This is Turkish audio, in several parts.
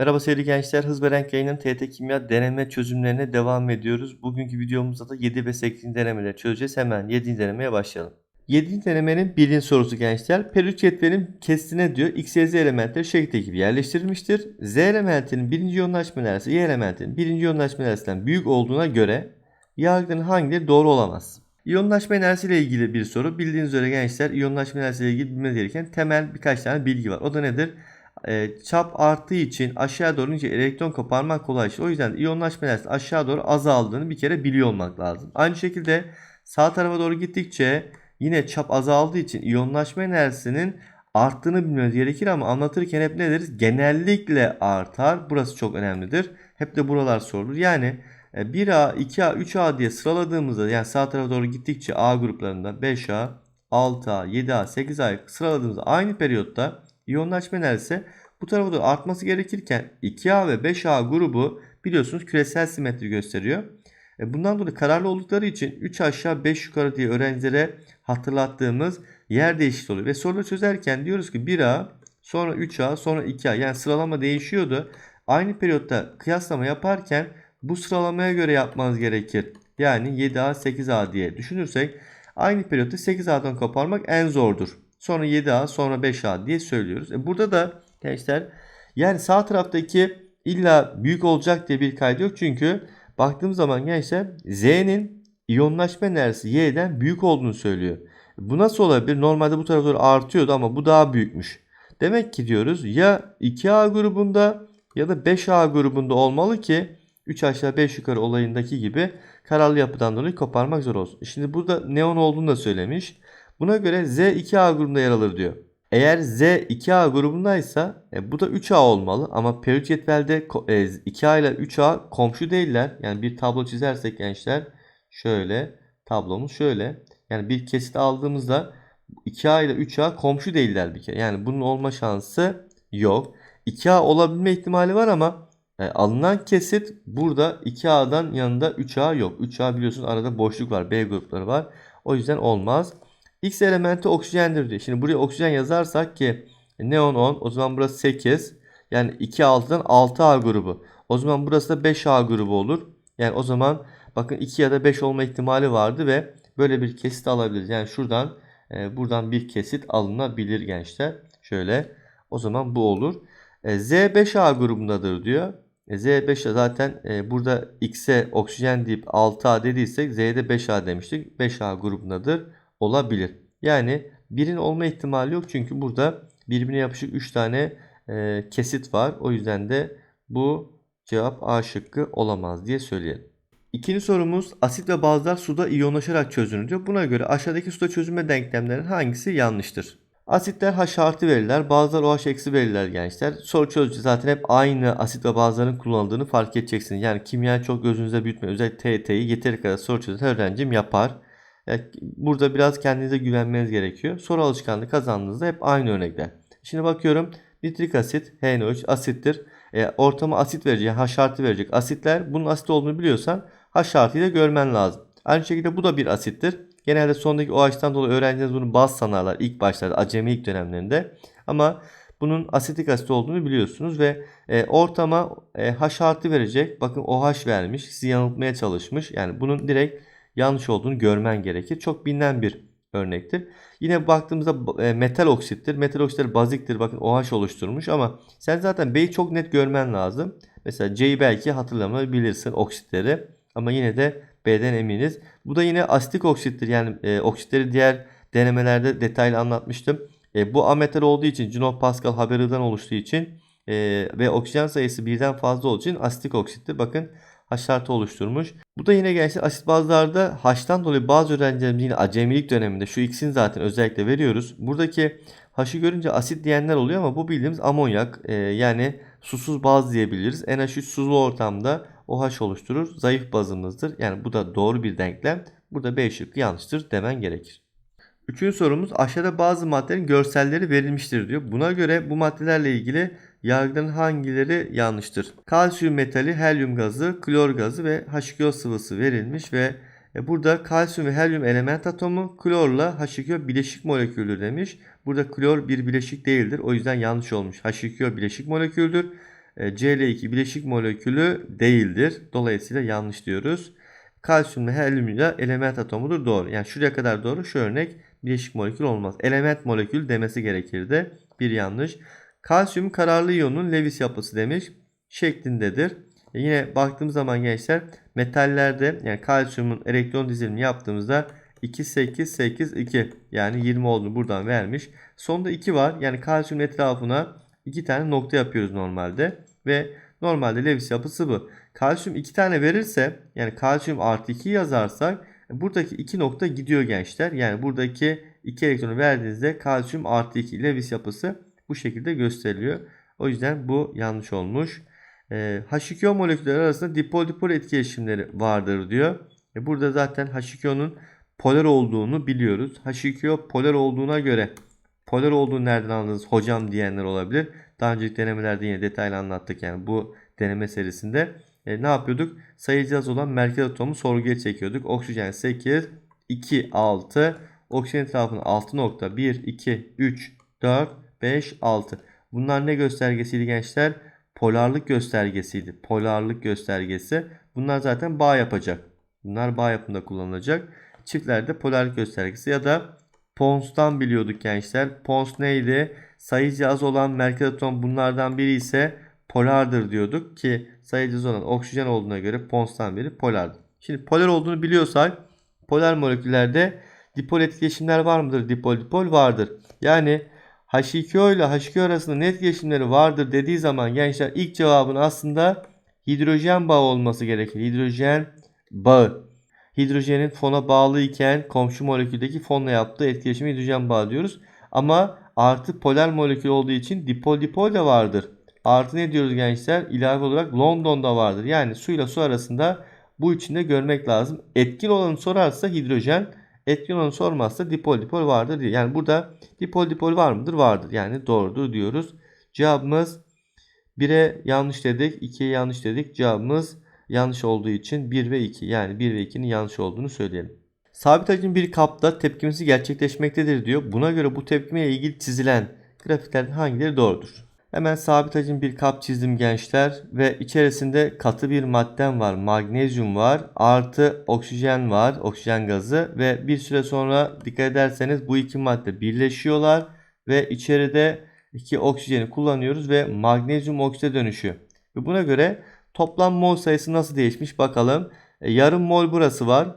Merhaba sevgili gençler. Hız ve Renk yayının TET Kimya deneme çözümlerine devam ediyoruz. Bugünkü videomuzda da 7 ve 8. denemeleri çözeceğiz. Hemen 7. denemeye başlayalım. 7. denemenin birinci sorusu gençler. Periyot cetvelin kesitine diyor X, Y, Z elementleri şekilde gibi yerleştirilmiştir. Z elementinin birinci yoğunlaşma enerjisi Y elementinin birinci yoğunlaşma enerjisinden büyük olduğuna göre yargının hangileri doğru olamaz? İyonlaşma enerjisiyle ilgili bir soru. Bildiğiniz üzere gençler iyonlaşma enerjisiyle ilgili bilmeniz gereken temel birkaç tane bilgi var. O da nedir? E, çap arttığı için aşağı doğru ince elektron koparmak kolay. O yüzden iyonlaşma enerjisi aşağı doğru azaldığını bir kere biliyor olmak lazım. Aynı şekilde sağ tarafa doğru gittikçe yine çap azaldığı için iyonlaşma enerjisinin arttığını bilmemiz gerekir ama anlatırken hep ne deriz? Genellikle artar. Burası çok önemlidir. Hep de buralar sorulur. Yani 1A, 2A, 3A diye sıraladığımızda yani sağ tarafa doğru gittikçe A gruplarında 5A, 6A, 7A, 8A sıraladığımızda aynı periyotta İyonlaşma enerjisi bu tarafa doğru artması gerekirken 2A ve 5A grubu biliyorsunuz küresel simetri gösteriyor. E, bundan dolayı kararlı oldukları için 3 aşağı 5 yukarı diye öğrencilere hatırlattığımız yer değişikliği oluyor. Ve soruları çözerken diyoruz ki 1A sonra 3A sonra 2A yani sıralama değişiyordu. Aynı periyotta kıyaslama yaparken bu sıralamaya göre yapmanız gerekir. Yani 7A 8A diye düşünürsek aynı periyotta 8A'dan koparmak en zordur. Sonra 7A sonra 5A diye söylüyoruz. E burada da gençler yani sağ taraftaki illa büyük olacak diye bir kaydı yok. Çünkü baktığımız zaman gençler Z'nin iyonlaşma enerjisi Y'den büyük olduğunu söylüyor. Bu nasıl olabilir? Normalde bu tarafa artıyordu ama bu daha büyükmüş. Demek ki diyoruz ya 2A grubunda ya da 5A grubunda olmalı ki 3 aşağı 5 yukarı olayındaki gibi kararlı yapıdan dolayı koparmak zor olsun. Şimdi burada neon olduğunu da söylemiş. Buna göre Z 2A grubunda yer alır diyor. Eğer Z 2A grubundaysa e, bu da 3A olmalı ama periyot cetvelde e, 2A ile 3A komşu değiller. Yani bir tablo çizersek gençler şöyle tablomuz şöyle. Yani bir kesit aldığımızda 2A ile 3A komşu değiller bir kere. Yani bunun olma şansı yok. 2A olabilme ihtimali var ama e, alınan kesit burada 2A'dan yanında 3A yok. 3A biliyorsunuz arada boşluk var. B grupları var. O yüzden olmaz. X elementi oksijendir diyor. Şimdi buraya oksijen yazarsak ki neon 10 o zaman burası 8. Yani 2 6'dan 6A grubu. O zaman burası da 5A grubu olur. Yani o zaman bakın 2 ya da 5 olma ihtimali vardı ve böyle bir kesit alabiliriz. Yani şuradan e, buradan bir kesit alınabilir gençler. Şöyle o zaman bu olur. E, Z 5A grubundadır diyor. E, Z5 zaten e, burada X'e oksijen deyip 6A dediysek Z'de 5A demiştik. 5A grubundadır olabilir. Yani birin olma ihtimali yok çünkü burada birbirine yapışık 3 tane e, kesit var. O yüzden de bu cevap A şıkkı olamaz diye söyleyelim. İkinci sorumuz asit ve bazlar suda iyonlaşarak çözünür. Buna göre aşağıdaki suda çözünme denklemlerin hangisi yanlıştır? Asitler H artı verirler, bazılar OH eksi verirler gençler. Soru çözücü zaten hep aynı asit ve bazıların kullanıldığını fark edeceksiniz. Yani kimya çok gözünüze büyütme. Özellikle TET'yi yeteri kadar soru çözen öğrencim yapar. Burada biraz kendinize güvenmeniz gerekiyor. Soru alışkanlığı kazandığınızda hep aynı örnekler. Şimdi bakıyorum nitrik asit HNO3 asittir. E, ortama asit verecek, H artı verecek asitler. Bunun asit olduğunu biliyorsan H artıyı da görmen lazım. Aynı şekilde bu da bir asittir. Genelde sondaki OH'tan dolayı öğrenciler bunu baz sanarlar ilk başlarda acemi ilk dönemlerinde. Ama bunun asitik asit olduğunu biliyorsunuz ve e, ortama e, H artı verecek. Bakın OH vermiş. Sizi yanıltmaya çalışmış. Yani bunun direkt yanlış olduğunu görmen gerekir. Çok bilinen bir örnektir. Yine baktığımızda e, metal oksittir. Metal oksitler baziktir. Bakın OH oluşturmuş ama sen zaten B'yi çok net görmen lazım. Mesela C'yi belki hatırlamayabilirsin oksitleri. Ama yine de B'den eminiz. Bu da yine asitik oksittir. Yani e, oksitleri diğer denemelerde detaylı anlatmıştım. E, bu ametal olduğu için Junot Pascal Haber'den oluştuğu için e, ve oksijen sayısı birden fazla olduğu için asitik oksittir. Bakın H şartı oluşturmuş. Bu da yine gençler asit bazlarda H'tan dolayı bazı öğrencilerimiz yine acemilik döneminde şu X'in zaten özellikle veriyoruz. Buradaki H'ı görünce asit diyenler oluyor ama bu bildiğimiz amonyak e, yani susuz baz diyebiliriz. NH3 sulu ortamda OH oluşturur. Zayıf bazımızdır. Yani bu da doğru bir denklem. Burada B şıkkı yanlıştır demen gerekir. Üçüncü sorumuz aşağıda bazı maddelerin görselleri verilmiştir diyor. Buna göre bu maddelerle ilgili yargıların hangileri yanlıştır? Kalsiyum metali, helyum gazı, klor gazı ve H2O sıvısı verilmiş ve e, burada kalsiyum ve helyum element atomu klorla H2O bileşik moleküldür demiş. Burada klor bir bileşik değildir. O yüzden yanlış olmuş. H2O bileşik moleküldür. e, Cl2 bileşik molekülü değildir. Dolayısıyla yanlış diyoruz. Kalsiyum ve helyum ile element atomudur doğru. Yani şuraya kadar doğru şu örnek bileşik molekül olmaz. Element molekül demesi gerekirdi. Bir yanlış. Kalsiyum kararlı iyonun Lewis yapısı demiş şeklindedir. E yine baktığımız zaman gençler metallerde yani kalsiyumun elektron dizilimi yaptığımızda 2 8 8 2 yani 20 olduğunu buradan vermiş. Sonda 2 var. Yani kalsiyum etrafına 2 tane nokta yapıyoruz normalde ve normalde Lewis yapısı bu. Kalsiyum 2 tane verirse yani kalsiyum artı 2 yazarsak buradaki 2 nokta gidiyor gençler. Yani buradaki 2 elektronu verdiğinizde kalsiyum artı 2 Lewis yapısı bu şekilde gösteriliyor. O yüzden bu yanlış olmuş. E, H2O molekülleri arasında dipol dipol etkileşimleri vardır diyor. E, burada zaten H2O'nun polar olduğunu biliyoruz. H2O polar olduğuna göre polar olduğunu nereden anladınız hocam diyenler olabilir. Daha önceki denemelerde yine detaylı anlattık yani bu deneme serisinde. E, ne yapıyorduk? Sayıcı az olan merkez atomu sorguya çekiyorduk. Oksijen 8, 2, 6. Oksijen etrafına 6 nokta 1, 2, 3, 4, 5, 6. Bunlar ne göstergesiydi gençler? Polarlık göstergesiydi. Polarlık göstergesi. Bunlar zaten bağ yapacak. Bunlar bağ yapımında kullanılacak. Çiftlerde polarlık göstergesi ya da Pons'tan biliyorduk gençler. Pons neydi? Sayıcı az olan merkez atom bunlardan biri ise polardır diyorduk ki sayıcı az olan oksijen olduğuna göre Pons'tan biri polardır. Şimdi polar olduğunu biliyorsak polar moleküllerde dipol etkileşimler var mıdır? Dipol dipol vardır. Yani H2O ile H2O arasında net etkileşimleri vardır dediği zaman gençler ilk cevabın aslında hidrojen bağı olması gerekir. Hidrojen bağı. Hidrojenin fona bağlı iken komşu moleküldeki fonla yaptığı etkileşimi hidrojen bağı diyoruz. Ama artı polar molekül olduğu için dipol dipol de vardır. Artı ne diyoruz gençler? İlave olarak London'da vardır. Yani suyla su arasında bu içinde görmek lazım. Etkin olanı sorarsa hidrojen, etkin olanı sormazsa dipol dipol vardır diye. Yani burada dipol dipol var mıdır? Vardır. Yani doğrudur diyoruz. Cevabımız 1'e yanlış dedik, 2'ye yanlış dedik. Cevabımız yanlış olduğu için 1 ve 2 yani 1 ve 2'nin yanlış olduğunu söyleyelim. Sabit hacim bir kapta tepkimesi gerçekleşmektedir diyor. Buna göre bu tepkimeye ilgili çizilen grafiklerden hangileri doğrudur? Hemen sabit hacim bir kap çizdim gençler ve içerisinde katı bir maddem var. Magnezyum var. Artı oksijen var. Oksijen gazı ve bir süre sonra dikkat ederseniz bu iki madde birleşiyorlar ve içeride iki oksijeni kullanıyoruz ve magnezyum okside dönüşüyor. Ve buna göre toplam mol sayısı nasıl değişmiş bakalım. E, yarım mol burası var.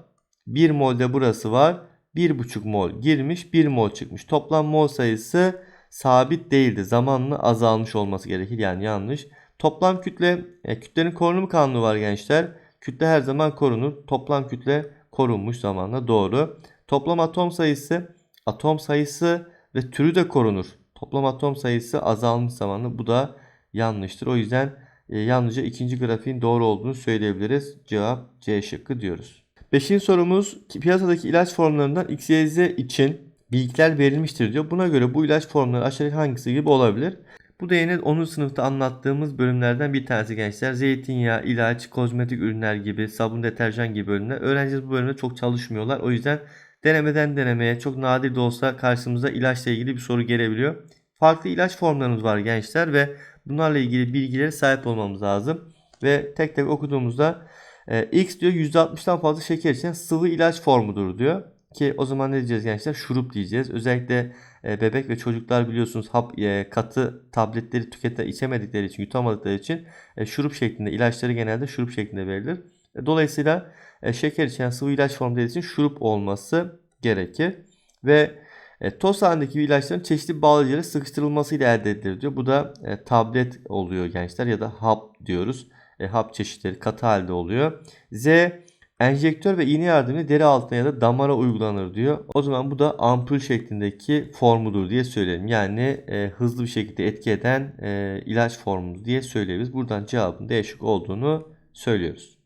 1 mol de burası var. 1,5 mol girmiş 1 mol çıkmış. Toplam mol sayısı sabit değildi. Zamanla azalmış olması gerekir. Yani yanlış. Toplam kütle, e, kütlenin korunumu kanunu var gençler. Kütle her zaman korunur. Toplam kütle korunmuş zamanla doğru. Toplam atom sayısı, atom sayısı ve türü de korunur. Toplam atom sayısı azalmış zamanla bu da yanlıştır. O yüzden e, yalnızca ikinci grafiğin doğru olduğunu söyleyebiliriz. Cevap C şıkkı diyoruz. Beşinci sorumuz piyasadaki ilaç formlarından X, Y, Z için bilgiler verilmiştir diyor. Buna göre bu ilaç formları aşağıdaki hangisi gibi olabilir? Bu yine 10. sınıfta anlattığımız bölümlerden bir tanesi gençler. Zeytinyağı, ilaç, kozmetik ürünler gibi, sabun, deterjan gibi bölümler. Öğrenciler bu bölümde çok çalışmıyorlar. O yüzden denemeden denemeye çok nadir de olsa karşımıza ilaçla ilgili bir soru gelebiliyor. Farklı ilaç formlarımız var gençler ve bunlarla ilgili bilgilere sahip olmamız lazım. Ve tek tek okuduğumuzda e, X diyor %60'dan fazla şeker içeren sıvı ilaç formudur diyor. Ki o zaman ne diyeceğiz gençler? Şurup diyeceğiz. Özellikle e, bebek ve çocuklar biliyorsunuz hap e, katı tabletleri tükete içemedikleri için, yutamadıkları için e, şurup şeklinde ilaçları genelde şurup şeklinde verilir. Dolayısıyla şeker içeren sıvı ilaç dediği için şurup olması gerekir. Ve toz halindeki ilaçların çeşitli bağlayıcılara sıkıştırılmasıyla elde edilir diyor. Bu da tablet oluyor gençler ya da hap diyoruz. Hap çeşitleri katı halde oluyor. Z enjektör ve iğne yardımıyla deri altına ya da damara uygulanır diyor. O zaman bu da ampul şeklindeki formudur diye söyleyelim. Yani e, hızlı bir şekilde etki eden e, ilaç formu diye söyleyebiliriz. Buradan cevabın değişik olduğunu söylüyoruz.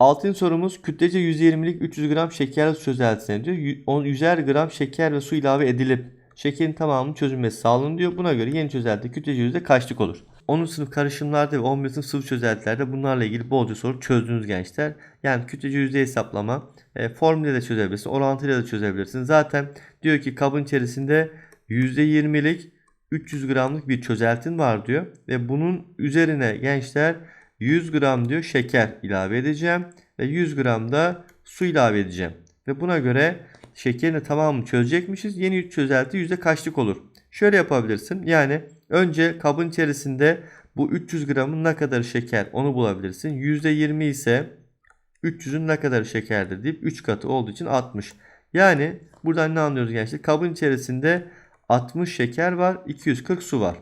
Altın sorumuz kütlece 120'lik 300 gram şeker çözeltisine diyor. 100'er gram şeker ve su ilave edilip şekerin tamamının çözülmesi sağlanıyor. Buna göre yeni çözelti kütlece yüzde kaçlık olur? 10. sınıf karışımlarda ve 11. sınıf sıvı çözeltilerde bunlarla ilgili bolca soru çözdünüz gençler. Yani kütlece yüzde hesaplama, e, formülle de çözebilirsin, orantıyla da çözebilirsin. Zaten diyor ki kabın içerisinde %20'lik 300 gramlık bir çözeltin var diyor. Ve bunun üzerine gençler 100 gram diyor şeker ilave edeceğim. Ve 100 gram da su ilave edeceğim. Ve buna göre şekerin tamamını çözecekmişiz. Yeni 3 çözelti yüzde kaçlık olur? Şöyle yapabilirsin. Yani önce kabın içerisinde bu 300 gramın ne kadar şeker onu bulabilirsin. %20 ise 300'ün ne kadar şekerdir deyip 3 katı olduğu için 60. Yani buradan ne anlıyoruz gençler? Kabın içerisinde 60 şeker var, 240 su var.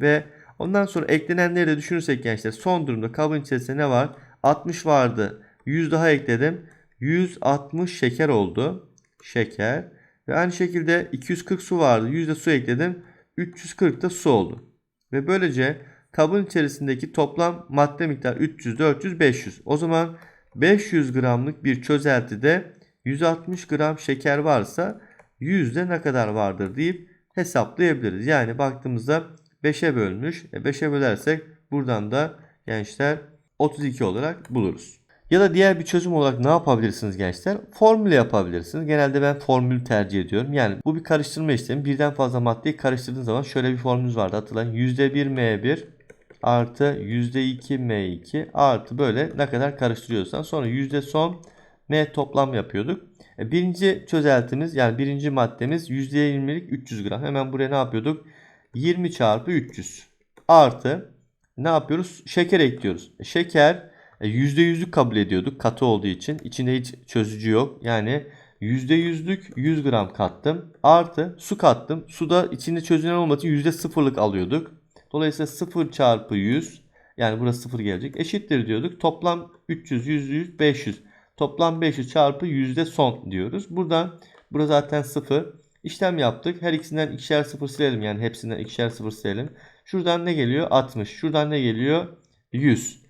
Ve ondan sonra eklenenleri de düşünürsek gençler son durumda kabın içerisinde ne var? 60 vardı. 100 daha ekledim. 160 şeker oldu. Şeker. Ve aynı şekilde 240 su vardı. 100 de su ekledim. 340 da su oldu. Ve böylece kabın içerisindeki toplam madde miktarı 300, 400, 500. O zaman 500 gramlık bir çözeltide 160 gram şeker varsa yüzde ne kadar vardır deyip hesaplayabiliriz. Yani baktığımızda 5'e bölmüş. E 5'e bölersek buradan da gençler 32 olarak buluruz. Ya da diğer bir çözüm olarak ne yapabilirsiniz gençler? Formüle yapabilirsiniz. Genelde ben formül tercih ediyorum. Yani bu bir karıştırma işlemi. Birden fazla maddeyi karıştırdığınız zaman şöyle bir formülümüz vardı hatırlayın. %1 M1 artı %2 M2 artı böyle ne kadar karıştırıyorsan sonra yüzde son M toplam yapıyorduk. E, birinci çözeltimiz yani birinci maddemiz %20'lik 300 gram. Hemen buraya ne yapıyorduk? 20 çarpı 300 artı ne yapıyoruz? Şeker ekliyoruz. E, şeker %100'lük kabul ediyorduk katı olduğu için. İçinde hiç çözücü yok. Yani %100'lük 100 gram kattım. Artı su kattım. Suda içinde çözünen olmadığı için %0'lık alıyorduk. Dolayısıyla 0 çarpı 100 yani burası 0 gelecek. Eşittir diyorduk. Toplam 300, 100, 100, 500. Toplam 500 çarpı yüzde son diyoruz. Buradan burada zaten 0. İşlem yaptık. Her ikisinden ikişer 0 silelim. Yani hepsinden ikişer 0 silelim. Şuradan ne geliyor? 60. Şuradan ne geliyor? 100.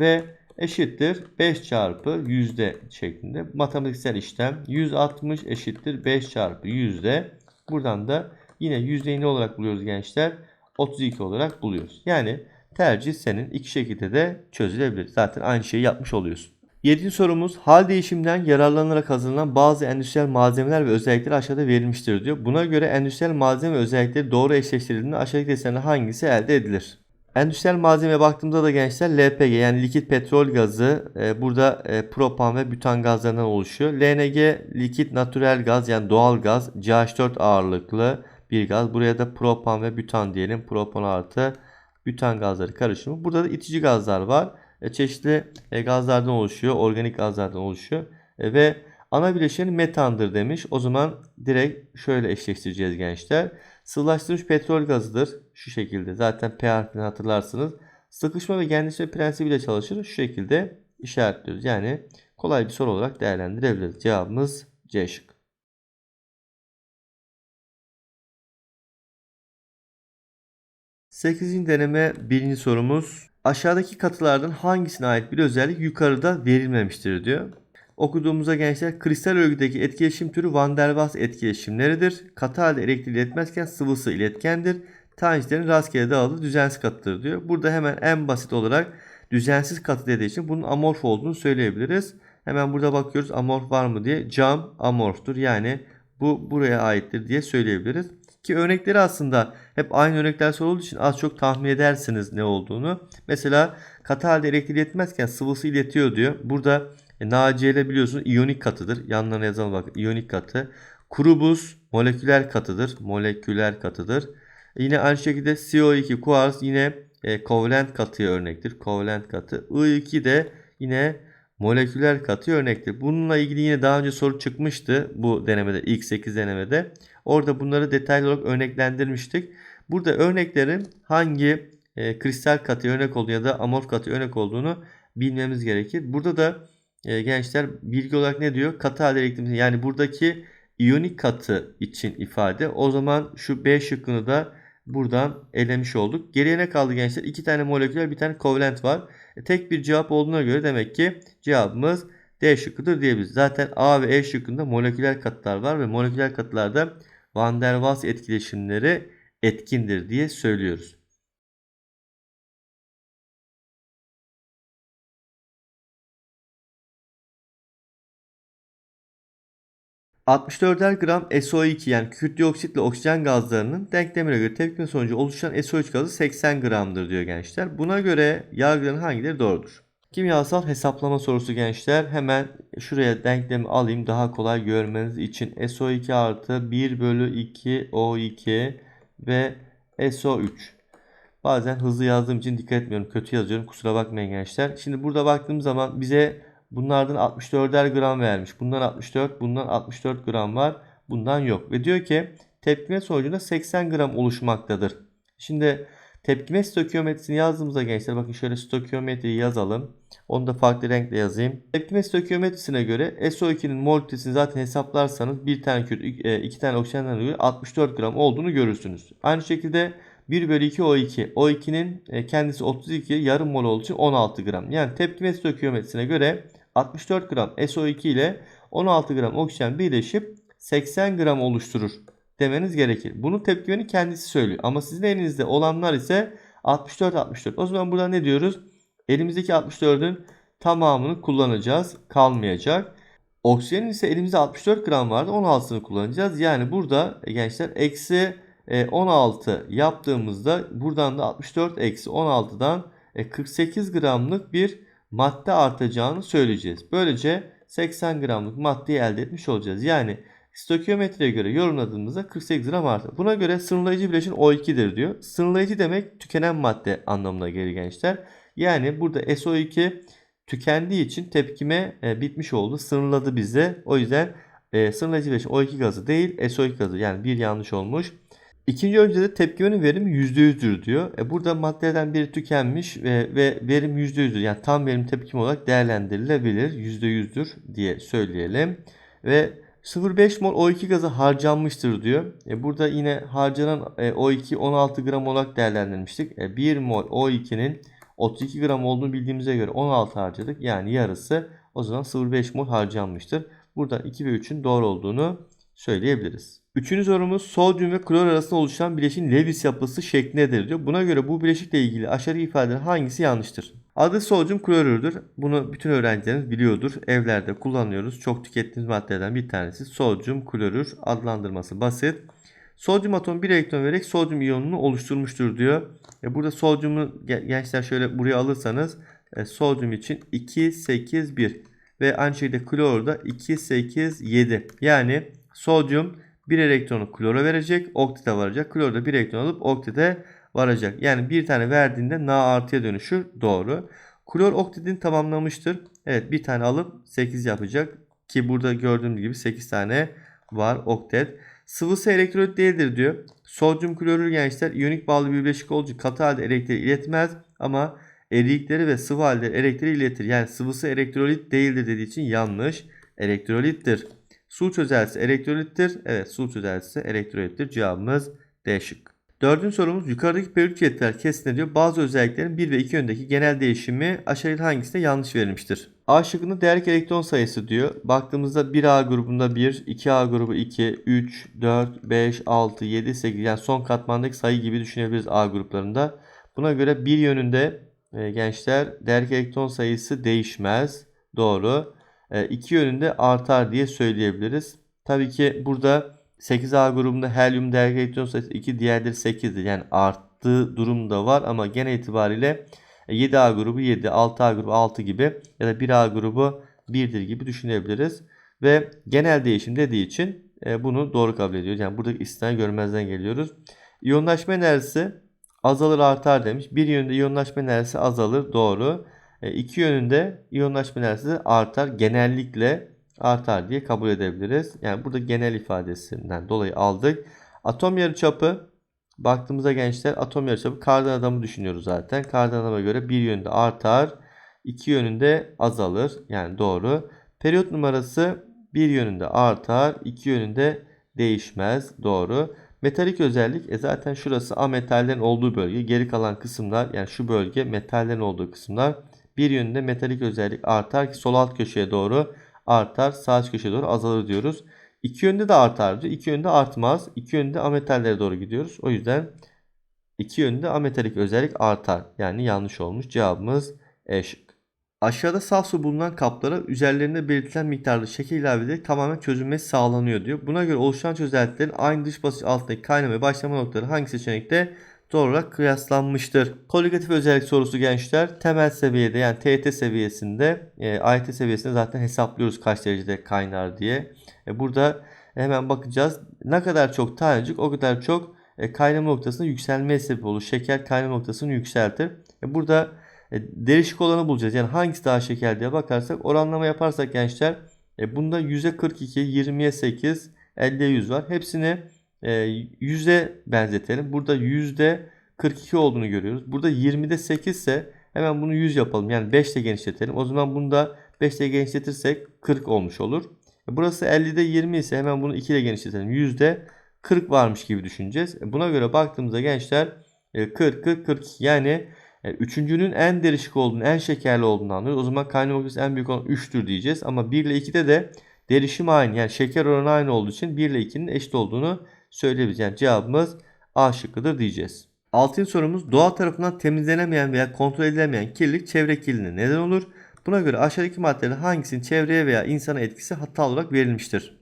Ve eşittir 5 çarpı yüzde şeklinde matematiksel işlem 160 eşittir 5 çarpı yüzde buradan da yine yüzdeyi ne olarak buluyoruz gençler 32 olarak buluyoruz yani tercih senin iki şekilde de çözülebilir zaten aynı şeyi yapmış oluyorsun. Yedinci sorumuz hal değişiminden yararlanarak hazırlanan bazı endüstriyel malzemeler ve özellikleri aşağıda verilmiştir diyor. Buna göre endüstriyel malzeme ve özellikleri doğru eşleştirildiğinde aşağıdaki desenler hangisi elde edilir? Endüstriyel malzemeye baktığımda da gençler LPG yani likit petrol gazı e, burada e, propan ve bütan gazlarından oluşuyor. LNG likit natürel gaz yani doğal gaz CH4 ağırlıklı bir gaz. Buraya da propan ve bütan diyelim. Propan artı bütan gazları karışımı. Burada da itici gazlar var. E, çeşitli e, gazlardan oluşuyor. Organik gazlardan oluşuyor. E, ve ana bileşeni metandır demiş. O zaman direkt şöyle eşleştireceğiz gençler. Sıvılaştırılmış petrol gazıdır. Şu şekilde. Zaten P harfini hatırlarsınız. Sıkışma ve genleşme prensibiyle çalışır. Şu şekilde işaretliyoruz. Yani kolay bir soru olarak değerlendirebiliriz. Cevabımız C şık. 8. deneme birinci sorumuz. Aşağıdaki katılardan hangisine ait bir özellik yukarıda verilmemiştir diyor. Okuduğumuzda gençler kristal örgüdeki etkileşim türü Van der Waals etkileşimleridir. Katı halde elektriği iletmezken sıvısı iletkendir. Taneciklerin rastgele dağıldığı düzensiz katıdır diyor. Burada hemen en basit olarak düzensiz katı dediği için bunun amorf olduğunu söyleyebiliriz. Hemen burada bakıyoruz amorf var mı diye. Cam amorftur yani bu buraya aittir diye söyleyebiliriz. Ki örnekleri aslında hep aynı örnekler sorulduğu için az çok tahmin edersiniz ne olduğunu. Mesela katı halde elektriği iletmezken sıvısı iletiyor diyor. Burada e, NaCl biliyorsunuz iyonik katıdır. Yanlarına yazalım bak iyonik katı. Kuru buz moleküler katıdır. Moleküler katıdır. E, yine aynı şekilde CO2 kuars yine e, kovalent katıya örnektir. Kovalent katı. I2 de yine moleküler katı örnektir. Bununla ilgili yine daha önce soru çıkmıştı bu denemede ilk 8 denemede. Orada bunları detaylı olarak örneklendirmiştik. Burada örneklerin hangi e, kristal katı örnek olduğu ya da amorf katı örnek olduğunu bilmemiz gerekir. Burada da e, gençler bilgi olarak ne diyor? Katı halde elektriğimiz yani buradaki iyonik katı için ifade. O zaman şu B şıkkını da buradan elemiş olduk. Geriye ne kaldı gençler? İki tane moleküler bir tane kovalent var. E, tek bir cevap olduğuna göre demek ki cevabımız D şıkkıdır diyebiliriz. Zaten A ve E şıkkında moleküler katılar var ve moleküler katılarda Van der Waals etkileşimleri etkindir diye söylüyoruz. 64'er gram SO2 yani kükürt dioksit ile oksijen gazlarının denklemine göre tepkime sonucu oluşan SO3 gazı 80 gramdır diyor gençler. Buna göre yargıların hangileri doğrudur? Kimyasal hesaplama sorusu gençler. Hemen şuraya denklemi alayım daha kolay görmeniz için. SO2 artı 1 bölü 2 O2 ve SO3. Bazen hızlı yazdığım için dikkat etmiyorum. Kötü yazıyorum. Kusura bakmayın gençler. Şimdi burada baktığım zaman bize bunlardan 64'er gram vermiş. Bundan 64, bundan 64 gram var. Bundan yok. Ve diyor ki tepkime sonucunda 80 gram oluşmaktadır. Şimdi tepkime stokiyometrisini yazdığımızda gençler bakın şöyle stokiyometreyi yazalım. Onu da farklı renkle yazayım. Tepkime stokiyometrisine göre SO2'nin molekülesini zaten hesaplarsanız bir tane kürt, iki tane oksijenden dolayı 64 gram olduğunu görürsünüz. Aynı şekilde 1 bölü 2 O2. O2'nin e, kendisi 32 yarım mol olduğu için 16 gram. Yani tepkime stokiyometrisine göre 64 gram SO2 ile 16 gram oksijen birleşip 80 gram oluşturur demeniz gerekir. Bunu tepkimenin kendisi söylüyor. Ama sizin elinizde olanlar ise 64-64. O zaman burada ne diyoruz? Elimizdeki 64'ün tamamını kullanacağız. Kalmayacak. Oksijenin ise elimizde 64 gram vardı. 16'sını kullanacağız. Yani burada e, gençler eksi 16 e, yaptığımızda buradan da 64 eksi 16'dan 48 e, gramlık bir madde artacağını söyleyeceğiz. Böylece 80 gramlık maddeyi elde etmiş olacağız. Yani stokiyometreye göre yorumladığımızda 48 gram artı. Buna göre sınırlayıcı bileşin O2'dir diyor. Sınırlayıcı demek tükenen madde anlamına gelir gençler. Yani burada SO2 tükendiği için tepkime e, bitmiş oldu. Sınırladı bize. O yüzden e, sınırlayıcı bileşin O2 gazı değil SO2 gazı. Yani bir yanlış olmuş. İkinci öncede tepkimenin verimi %100'dür diyor. E burada maddeden biri tükenmiş ve, ve verim %100'dür. Yani tam verim tepkime olarak değerlendirilebilir. %100'dür diye söyleyelim. Ve 0,5 mol O2 gazı harcanmıştır diyor. E burada yine harcanan e, O2 16 gram olarak değerlendirmiştik. E 1 mol O2'nin 32 gram olduğunu bildiğimize göre 16 harcadık. Yani yarısı o zaman 0,5 mol harcanmıştır. Burada 2 ve 3'ün doğru olduğunu söyleyebiliriz. Üçüncü sorumuz sodyum ve klor arasında oluşan bileşin Lewis yapısı şeklindedir diyor. Buna göre bu bileşikle ilgili aşağıdaki ifadelerin hangisi yanlıştır? Adı sodyum klorürdür. Bunu bütün öğrencilerimiz biliyordur. Evlerde kullanıyoruz. Çok tükettiğimiz maddelerden bir tanesi sodyum klorür. Adlandırması basit. Sodyum atomu bir elektron vererek sodyum iyonunu oluşturmuştur diyor. E burada sodyumu gençler şöyle buraya alırsanız e, sodyum için 2, 8, 1 ve aynı şekilde klor da 2, 8, 7. Yani sodyum bir elektronu klora verecek. Oktete varacak. Klor da bir elektron alıp oktete varacak. Yani bir tane verdiğinde Na artıya dönüşür. Doğru. Klor oktetini tamamlamıştır. Evet bir tane alıp 8 yapacak. Ki burada gördüğüm gibi 8 tane var oktet. Sıvısı elektrolit değildir diyor. Sodyum klorür gençler iyonik bağlı bir bileşik olduğu katı halde elektriği iletmez ama eriyikleri ve sıvı halde elektriği iletir. Yani sıvısı elektrolit değildir dediği için yanlış. Elektrolittir. Su çözeltisi elektrolittir. Evet su çözeltisi elektrolittir. Cevabımız D şık. Dördüncü sorumuz yukarıdaki periyodik cetvel kesine diyor bazı özelliklerin 1 ve 2 yöndeki genel değişimi aşağıdaki hangisinde yanlış verilmiştir? A şıkkında değerlik elektron sayısı diyor. Baktığımızda 1A grubunda 1, 2A grubu 2, 3, 4, 5, 6, 7, 8 yani son katmandaki sayı gibi düşünebiliriz A gruplarında. Buna göre bir yönünde e, gençler değerlik elektron sayısı değişmez. Doğru. E, iki yönünde artar diye söyleyebiliriz. Tabii ki burada 8A grubunda helyum değerli elektron sayısı 2 diğerleri 8'dir. Yani arttığı durum da var ama genel itibariyle 7A grubu 7, 6A grubu 6 gibi ya da 1A grubu 1'dir gibi düşünebiliriz. Ve genel değişim dediği için e, bunu doğru kabul ediyoruz. Yani buradaki istisnayı görmezden geliyoruz. İyonlaşma enerjisi azalır artar demiş. Bir yönde iyonlaşma enerjisi azalır doğru. E, iki yönünde iyonlaşma enerjisi artar. Genellikle artar diye kabul edebiliriz. Yani burada genel ifadesinden dolayı aldık. Atom yarıçapı baktığımızda gençler atom yarıçapı kardan adamı düşünüyoruz zaten. Kardan adama göre bir yönde artar. iki yönünde azalır. Yani doğru. Periyot numarası bir yönünde artar. iki yönünde değişmez. Doğru. Metalik özellik e zaten şurası ametallerin olduğu bölge. Geri kalan kısımlar yani şu bölge metallerin olduğu kısımlar bir yönünde metalik özellik artar ki sol alt köşeye doğru artar. Sağ alt köşeye doğru azalır diyoruz. İki yönde de artar diyor. İki yönde artmaz. İki yönde ametallere doğru gidiyoruz. O yüzden iki yönde ametalik özellik artar. Yani yanlış olmuş. Cevabımız E şık. Aşağıda saf su bulunan kaplara üzerlerinde belirtilen miktarda şeker ilave ederek tamamen çözülmesi sağlanıyor diyor. Buna göre oluşan çözeltilerin aynı dış basınç altındaki kaynama ve başlama noktaları hangi seçenekte doğru olarak kıyaslanmıştır? Koligatif özellik sorusu gençler temel seviyede yani TET seviyesinde e, AYT seviyesinde zaten hesaplıyoruz kaç derecede kaynar diye. E, burada hemen bakacağız. Ne kadar çok tanecik o kadar çok e, kaynama noktasında yükselmeye sebep olur. Şeker kaynama noktasını yükseltir. E, burada e, derişik olanı bulacağız. Yani hangisi daha şeker diye bakarsak oranlama yaparsak gençler e, bunda %42, 20'ye 8, 50'ye 100 var. Hepsini e, 100'e benzetelim. Burada %42 olduğunu görüyoruz. Burada 20'de 8 ise hemen bunu 100 yapalım. Yani 5 ile genişletelim. O zaman bunu da 5 ile genişletirsek 40 olmuş olur. Burası 50'de 20 ise hemen bunu 2 ile genişletelim. Yüzde 40 varmış gibi düşüneceğiz. E, Buna göre baktığımızda gençler e, 40, 40, 42 yani e, üçüncünün en derişik olduğunu, en şekerli olduğunu anlıyoruz. O zaman kaynama noktası en büyük olan 3'tür diyeceğiz. Ama 1 ile 2'de de derişim aynı. Yani şeker oranı aynı olduğu için 1 ile 2'nin eşit olduğunu söyleyebiliriz. Yani cevabımız A şıkkıdır diyeceğiz. Altıncı sorumuz doğa tarafından temizlenemeyen veya kontrol edilemeyen kirlilik çevre kirliliğine neden olur. Buna göre aşağıdaki maddelerin hangisinin çevreye veya insana etkisi hata olarak verilmiştir?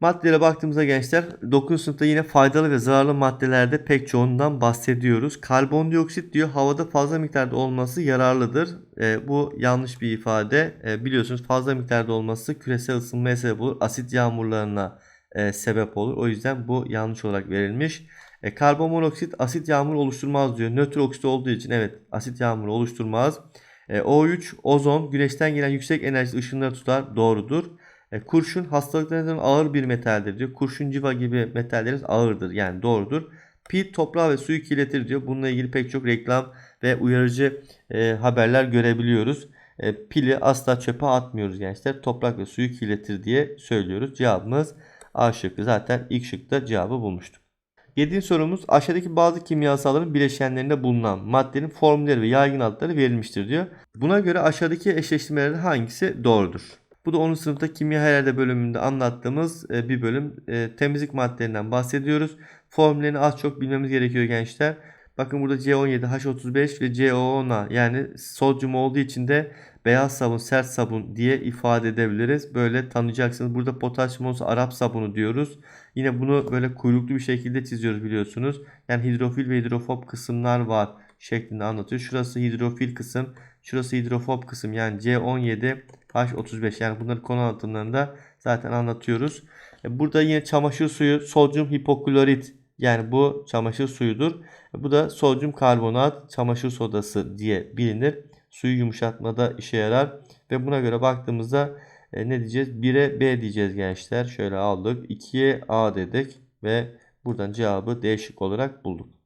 Maddelere baktığımızda gençler 9. sınıfta yine faydalı ve zararlı maddelerde pek çoğundan bahsediyoruz. Karbondioksit diyor havada fazla miktarda olması yararlıdır. E, bu yanlış bir ifade. E, biliyorsunuz fazla miktarda olması küresel ısınmaya sebep olur. Asit yağmurlarına e, sebep olur. O yüzden bu yanlış olarak verilmiş. E, karbon monoksit asit yağmuru oluşturmaz diyor. Nötr oksit olduğu için evet asit yağmuru oluşturmaz. E, O3 ozon güneşten gelen yüksek enerji ışınları tutar. Doğrudur. E, kurşun hastalıklarından ağır bir metaldir diyor. Kurşun civa gibi metallerimiz ağırdır yani doğrudur. Pil toprağı ve suyu kirletir diyor. Bununla ilgili pek çok reklam ve uyarıcı e, haberler görebiliyoruz. E, pili asla çöpe atmıyoruz gençler. Toprak ve suyu kirletir diye söylüyoruz. Cevabımız A şıkkı. Zaten ilk şıkta cevabı bulmuştuk. Yedinci sorumuz aşağıdaki bazı kimyasalların bileşenlerinde bulunan maddenin formülleri ve yaygın adları verilmiştir diyor. Buna göre aşağıdaki eşleştirmelerden hangisi doğrudur? Bu da 10. sınıfta kimya her yerde bölümünde anlattığımız e, bir bölüm. E, temizlik maddelerinden bahsediyoruz. Formüllerini az çok bilmemiz gerekiyor gençler. Bakın burada C17H35 ve COONA yani sodyum olduğu için de beyaz sabun, sert sabun diye ifade edebiliriz. Böyle tanıyacaksınız. Burada potasyum olsa Arap sabunu diyoruz. Yine bunu böyle kuyruklu bir şekilde çiziyoruz biliyorsunuz. Yani hidrofil ve hidrofob kısımlar var şeklinde anlatıyor. Şurası hidrofil kısım, şurası hidrofob kısım yani C17 H35 yani bunları konu anlatımlarında zaten anlatıyoruz. E, Burada yine çamaşır suyu sodyum hipoklorit yani bu çamaşır suyudur. Bu da sodyum karbonat çamaşır sodası diye bilinir. Suyu yumuşatmada işe yarar ve buna göre baktığımızda e, ne diyeceğiz? 1'e B diyeceğiz gençler. Şöyle aldık. 2'ye A dedik ve buradan cevabı D şık olarak bulduk.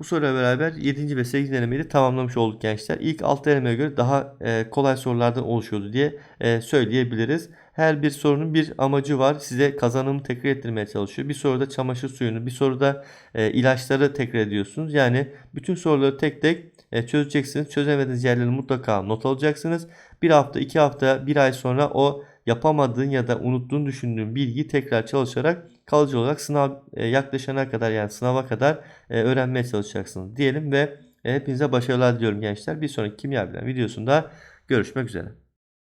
Bu soruyla beraber 7. ve 8. denemeyi de tamamlamış olduk gençler. İlk 6 denemeye göre daha e, kolay sorulardan oluşuyordu diye e, söyleyebiliriz. Her bir sorunun bir amacı var. Size kazanımı tekrar ettirmeye çalışıyor. Bir soruda çamaşır suyunu, bir soruda e, ilaçları tekrar ediyorsunuz. Yani bütün soruları tek tek çözeceksiniz. Çözemediğiniz yerleri mutlaka not alacaksınız. Bir hafta, iki hafta, bir ay sonra o yapamadığın ya da unuttuğun düşündüğün bilgiyi tekrar çalışarak kalıcı olarak sınav e, yaklaşana kadar yani sınava kadar e, öğrenmeye çalışacaksınız diyelim ve e, hepinize başarılar diliyorum gençler. Bir sonraki kimya bilen videosunda görüşmek üzere.